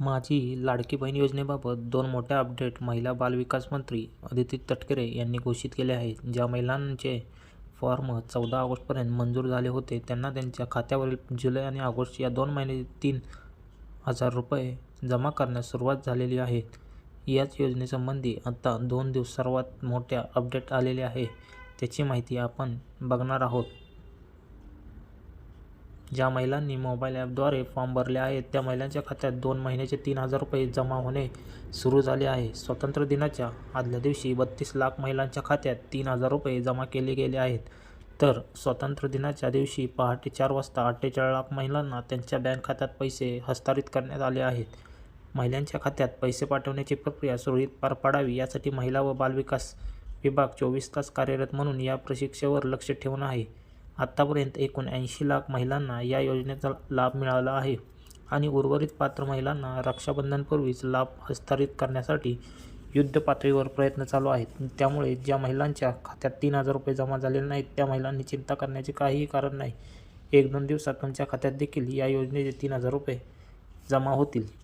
माझी लाडकी बहीण योजनेबाबत दोन मोठे अपडेट महिला बालविकास मंत्री अदिती तटकरे यांनी घोषित केले आहेत. ज्या महिलांचे फॉर्म चौदा ऑगस्टपर्यंत मंजूर झाले होते त्यांना त्यांच्या खात्यावरील जुलै आणि ऑगस्ट या दोन महिने तीन हजार रुपये जमा करण्यास सुरुवात झालेली आहे. याच योजनेसंबंधी आता दोन दिवस सर्वात मोठ्या अपडेट आलेले आहे त्याची माहिती आपण बघणार आहोत. ज्या महिलांनी मोबाईल ॲपद्वारे फॉर्म भरले आहेत त्या महिलांच्या खात्यात दोन महिन्याचे तीन हजार रुपये जमा होणे सुरू झाले आहे. स्वातंत्र्यदिनाच्या आदल्या दिवशी बत्तीस लाख महिलांच्या खात्यात तीन हजार रुपये जमा केले गेले आहेत तर स्वातंत्र्यदिनाच्या दिवशी पहाटे चार वाजता अठ्ठेचाळीस लाख महिलांना त्यांच्या बँक खात्यात पैसे हस्तांतरित करण्यात आले आहेत. महिलांच्या खात्यात पैसे पाठवण्याची प्रक्रिया सुरळीत पार पाडावी यासाठी महिला व बालविकास विभाग चोवीस तास कार्यरत म्हणून या प्रशिक्षेवर लक्ष ठेवून आहे. आत्तापर्यंत एकूण ऐंशी लाख महिलांना या योजनेचा लाभ मिळाला आहे आणि उर्वरित पात्र महिलांना रक्षाबंधनपूर्वीच लाभ हस्तांतरित करण्यासाठी युद्धपातळीवर प्रयत्न चालू आहेत. त्यामुळे ज्या महिलांच्या खात्यात तीन हजार रुपये जमा झालेले नाहीत त्या महिलांनी चिंता करण्याचे काहीही कारण नाही. एक दोन दिवसात तुमच्या खात्यात देखील या योजनेचे तीन हजार रुपये जमा होतील.